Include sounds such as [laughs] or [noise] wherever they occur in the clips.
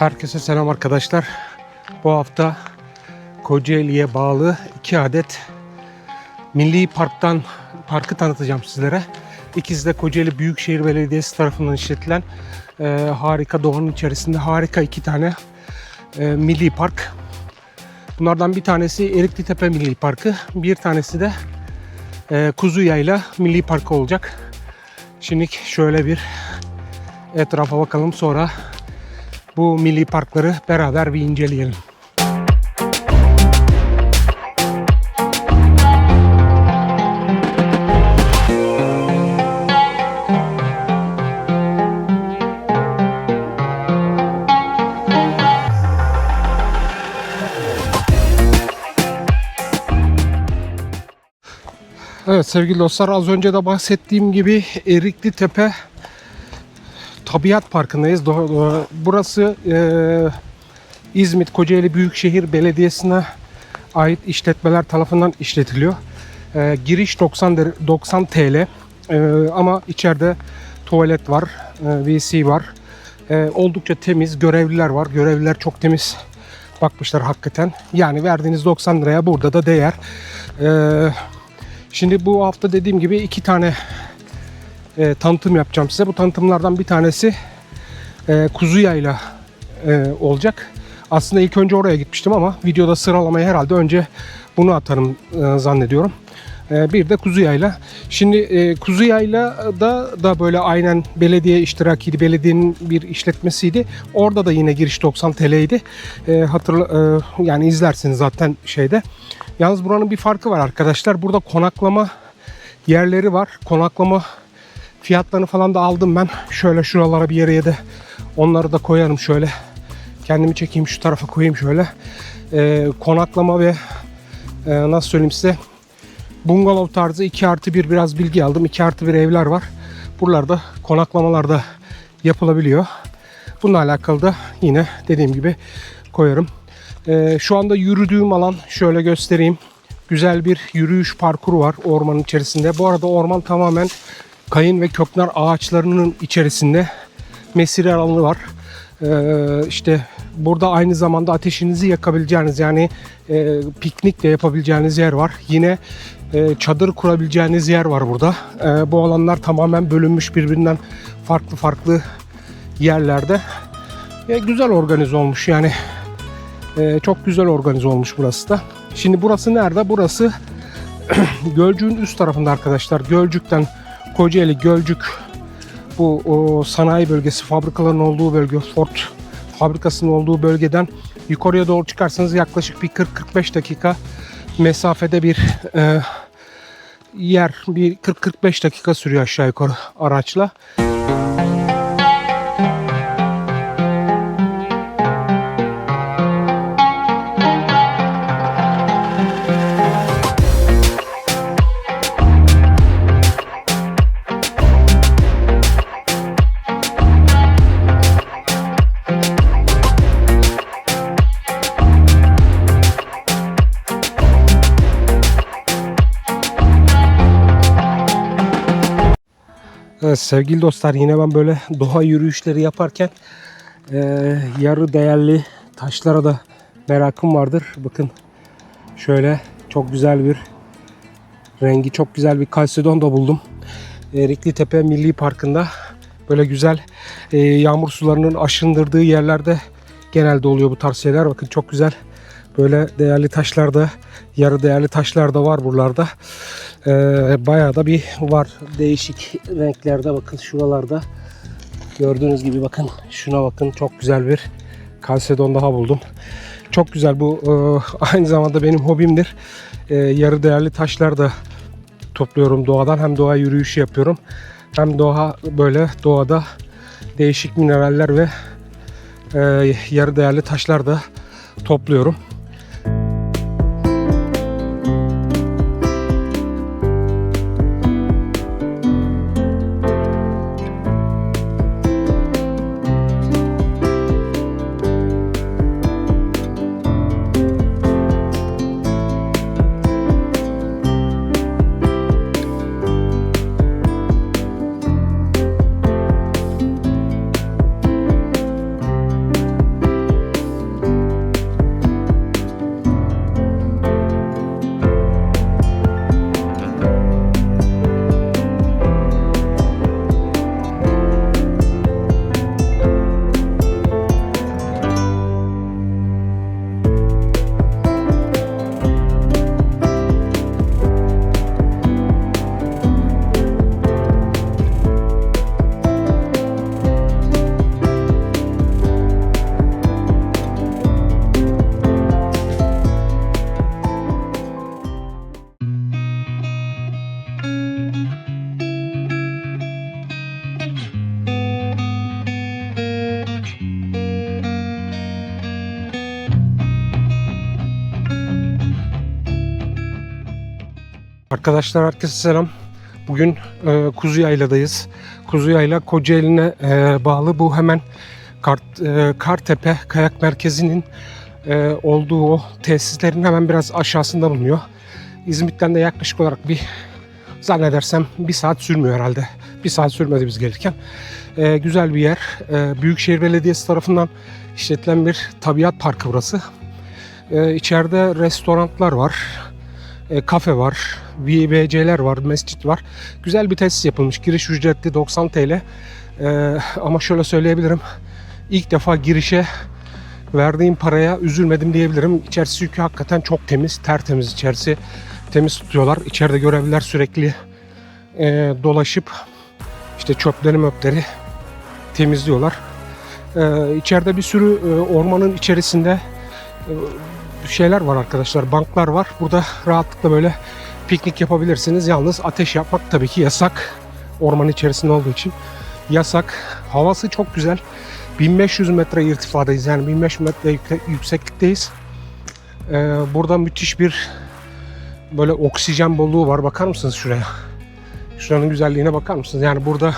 Herkese selam arkadaşlar. Bu hafta Kocaeli'ye bağlı iki adet Milli Park'tan parkı tanıtacağım sizlere. İkisi de Kocaeli Büyükşehir Belediyesi tarafından işletilen e, harika doğanın içerisinde harika iki tane e, milli park. Bunlardan bir tanesi Erikli Tepe Milli Parkı, bir tanesi de e, Kuzu Yayla Milli Parkı olacak. Şimdi şöyle bir etrafa bakalım sonra bu milli parkları beraber bir inceleyelim. Evet sevgili dostlar az önce de bahsettiğim gibi Erikli Tepe Tabiat Parkı'ndayız. Burası e, İzmit Kocaeli Büyükşehir Belediyesi'ne ait işletmeler tarafından işletiliyor. E, giriş 90 der- 90 TL E, ama içeride tuvalet var, e, WC var. E, oldukça temiz, görevliler var. Görevliler çok temiz bakmışlar hakikaten. Yani verdiğiniz 90 liraya burada da değer. E, şimdi bu hafta dediğim gibi iki tane e, tanıtım yapacağım size. Bu tanıtımlardan bir tanesi e, kuzu yayla e, olacak. Aslında ilk önce oraya gitmiştim ama videoda sıralamayı herhalde önce bunu atarım e, zannediyorum. E, bir de kuzu yayla. Şimdi e, kuzu yayla da da böyle aynen belediye iştirakiydi. Belediyenin bir işletmesiydi. Orada da yine giriş 90 TL'ydi. E, hatırla e, yani izlersiniz zaten şeyde. Yalnız buranın bir farkı var arkadaşlar. Burada konaklama yerleri var. Konaklama Fiyatlarını falan da aldım ben. Şöyle şuralara bir yere de onları da koyarım şöyle. Kendimi çekeyim şu tarafa koyayım şöyle. Ee, konaklama ve e, nasıl söyleyeyim size bungalov tarzı 2 artı 1 biraz bilgi aldım. 2 artı 1 evler var. Buralarda konaklamalar da yapılabiliyor. Bununla alakalı da yine dediğim gibi koyarım. Ee, şu anda yürüdüğüm alan şöyle göstereyim. Güzel bir yürüyüş parkuru var ormanın içerisinde. Bu arada orman tamamen kayın ve köknar ağaçlarının içerisinde mesire alanı var. Ee, işte burada aynı zamanda ateşinizi yakabileceğiniz yani e, piknik de yapabileceğiniz yer var. Yine e, çadır kurabileceğiniz yer var burada. E, bu alanlar tamamen bölünmüş birbirinden farklı farklı yerlerde. E, güzel organize olmuş yani. E, çok güzel organize olmuş burası da. Şimdi burası nerede? Burası [clears throat] Gölcük'ün üst tarafında arkadaşlar. Gölcük'ten Kocaeli, Gölcük bu o sanayi bölgesi, fabrikaların olduğu bölge, Ford fabrikasının olduğu bölgeden yukarıya doğru çıkarsanız yaklaşık bir 40-45 dakika mesafede bir e, yer. Bir 40-45 dakika sürüyor aşağı yukarı araçla. Evet, sevgili dostlar yine ben böyle doğa yürüyüşleri yaparken e, yarı değerli taşlara da merakım vardır. Bakın şöyle çok güzel bir rengi çok güzel bir kalsedon da buldum. Erikli Tepe Milli Parkı'nda böyle güzel e, yağmur sularının aşındırdığı yerlerde genelde oluyor bu tarz şeyler. Bakın çok güzel böyle değerli taşlar da yarı değerli taşlar da var buralarda. Ee, bayağı da bir var değişik renklerde bakın şuralarda gördüğünüz gibi bakın şuna bakın çok güzel bir kalsedon daha buldum. Çok güzel bu e, [laughs] aynı zamanda benim hobimdir. E, yarı değerli taşlar da topluyorum doğadan hem doğa yürüyüşü yapıyorum hem doğa böyle doğada değişik mineraller ve e, yarı değerli taşlar da topluyorum. Arkadaşlar herkese selam. Bugün e, Kuzu Yayla'dayız. Kuzu Yayla Kocaeli'ne e, bağlı bu hemen Kart, e, Kartepe Kayak Merkezi'nin e, olduğu o tesislerin hemen biraz aşağısında bulunuyor. İzmit'ten de yaklaşık olarak bir zannedersem bir saat sürmüyor herhalde. Bir saat sürmedi biz gelirken. E, güzel bir yer. E, Büyükşehir Belediyesi tarafından işletilen bir tabiat parkı burası. E, içeride restoranlar var e, kafe var, VBC'ler var, mescit var. Güzel bir tesis yapılmış. Giriş ücretli 90 TL. E, ama şöyle söyleyebilirim. İlk defa girişe verdiğim paraya üzülmedim diyebilirim. İçerisi çünkü hakikaten çok temiz, tertemiz içerisi. Temiz tutuyorlar. İçeride görevliler sürekli e, dolaşıp işte çöpleri möpleri temizliyorlar. E, içeride bir sürü e, ormanın içerisinde e, şeyler var arkadaşlar. Banklar var. Burada rahatlıkla böyle piknik yapabilirsiniz. Yalnız ateş yapmak tabii ki yasak. Orman içerisinde olduğu için yasak. Havası çok güzel. 1500 metre irtifadayız. Yani 1500 metre yükseklikteyiz. Ee, burada müthiş bir böyle oksijen bolluğu var. Bakar mısınız şuraya? Şuranın güzelliğine bakar mısınız? Yani burada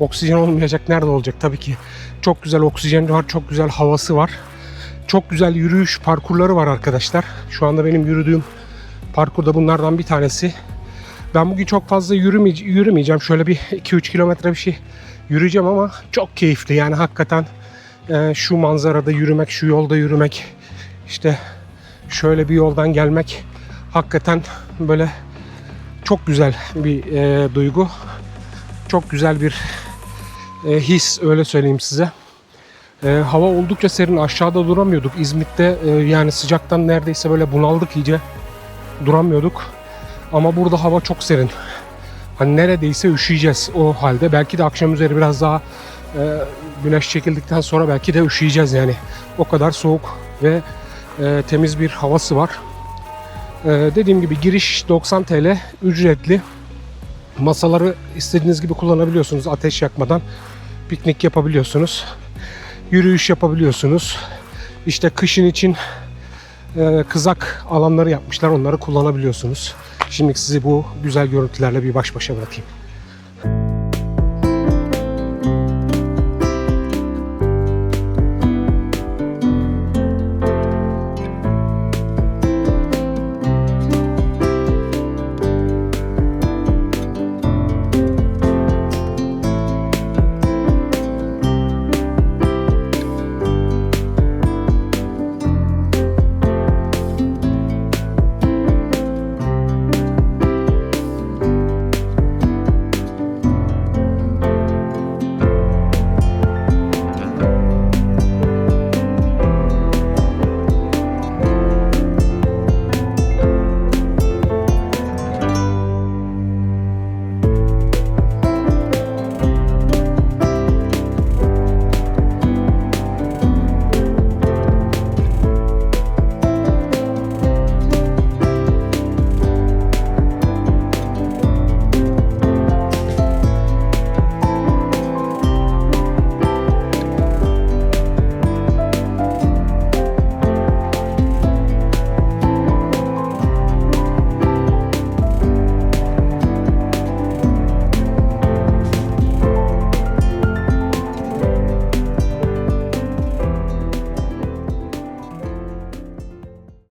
oksijen olmayacak nerede olacak? Tabii ki çok güzel oksijen var. Çok güzel havası var. Çok güzel yürüyüş parkurları var arkadaşlar. Şu anda benim yürüdüğüm parkur da bunlardan bir tanesi. Ben bugün çok fazla yürümeye- yürümeyeceğim. Şöyle bir 2-3 kilometre bir şey yürüyeceğim ama çok keyifli. Yani hakikaten e, şu manzarada yürümek, şu yolda yürümek, işte şöyle bir yoldan gelmek hakikaten böyle çok güzel bir e, duygu. Çok güzel bir e, his öyle söyleyeyim size. Ee, hava oldukça serin. Aşağıda duramıyorduk. İzmit'te e, yani sıcaktan neredeyse böyle bunaldık iyice. Duramıyorduk. Ama burada hava çok serin. Hani neredeyse üşüyeceğiz o halde. Belki de akşam üzeri biraz daha e, güneş çekildikten sonra belki de üşüyeceğiz yani. O kadar soğuk ve e, temiz bir havası var. E, dediğim gibi giriş 90 TL ücretli. Masaları istediğiniz gibi kullanabiliyorsunuz ateş yakmadan. Piknik yapabiliyorsunuz yürüyüş yapabiliyorsunuz. İşte kışın için e, kızak alanları yapmışlar. Onları kullanabiliyorsunuz. Şimdi sizi bu güzel görüntülerle bir baş başa bırakayım.